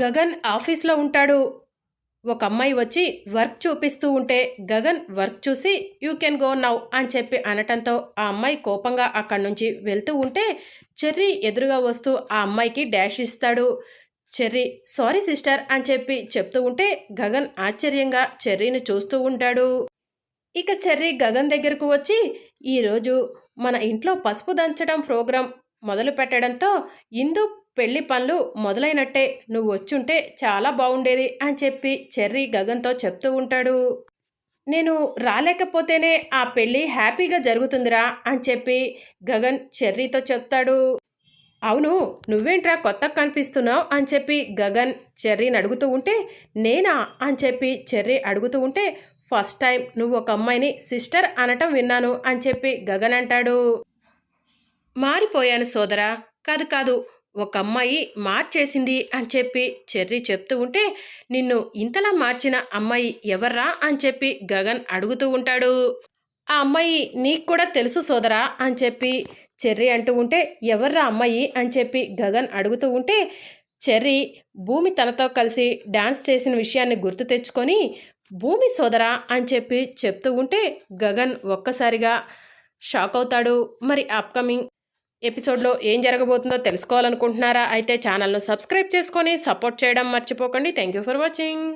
గగన్ ఆఫీస్లో ఉంటాడు. ఒక అమ్మాయి వచ్చి వర్క్ చూపిస్తూ ఉంటే గగన్ వర్క్ చూసి యూ కెన్ గో నౌ అని చెప్పి అనటంతో ఆ అమ్మాయి కోపంగా అక్కడి నుంచి వెళ్తూ ఉంటే చెర్రీ ఎదురుగా వస్తూ ఆ అమ్మాయికి డాష్ ఇస్తాడు. చెర్రీ సారీ సిస్టర్ అని చెప్పి చెప్తూ ఉంటే గగన్ ఆశ్చర్యంగా చెర్రీని చూస్తూ ఉంటాడు. ఇక చెర్రీ గగన్ దగ్గరకు వచ్చి ఈరోజు మన ఇంట్లో పసుపు దంచడం ప్రోగ్రాం మొదలు పెట్టడంతో ఇందు పెళ్ళి పనులు మొదలైనట్టే నువ్వు వచ్చుంటే చాలా బాగుండేది అని చెప్పి చెర్రీ గగన్తో చెప్తూ ఉంటాడు. నేను రాలేకపోతేనే ఆ పెళ్ళి హ్యాపీగా జరుగుతుందిరా అని చెప్పి గగన్ చెర్రీతో చెప్తాడు. అవును నువ్వేంట్రా కొత్త కనిపిస్తున్నావు అని చెప్పి గగన్ చెర్రీని అడుగుతూ ఉంటే నేనా అని చెప్పి చెర్రీ అడుగుతూ ఉంటే ఫస్ట్ టైం నువ్వు ఒక అమ్మాయిని సిస్టర్ అనటం విన్నాను అని చెప్పి గగన్ అంటాడు. మారిపోయాను సోదరా కాదు కాదు ఒక అమ్మాయి మార్చేసింది అని చెప్పి చెర్రీ చెప్తూ ఉంటే నిన్ను ఇంతలా మార్చిన అమ్మాయి ఎవర్రా? అని చెప్పి గగన్ అడుగుతూ ఉంటాడు. ఆ అమ్మాయి నీకు కూడా తెలుసు సోదరా? అని చెప్పి చెర్రీ అంటూ ఉంటే ఎవర్రా అమ్మాయి? అని చెప్పి గగన్ అడుగుతూ ఉంటే చెర్రీ భూమి తనతో కలిసి డాన్స్ చేసిన విషయాన్ని గుర్తు తెచ్చుకొని భూమి సోదరా? అని చెప్పి చెప్తూ ఉంటే గగన్ ఒక్కసారిగా షాక్ అవుతాడు. మరి అప్కమింగ్ ఎపిసోడ్లో ఏం జరగబోతుందో తెలుసుకోవాలనుకుంటున్నారా? అయితే ఛానల్ను సబ్స్క్రైబ్ చేసుకొని సపోర్ట్ చేయడం మర్చిపోకండి. Thank you for watching.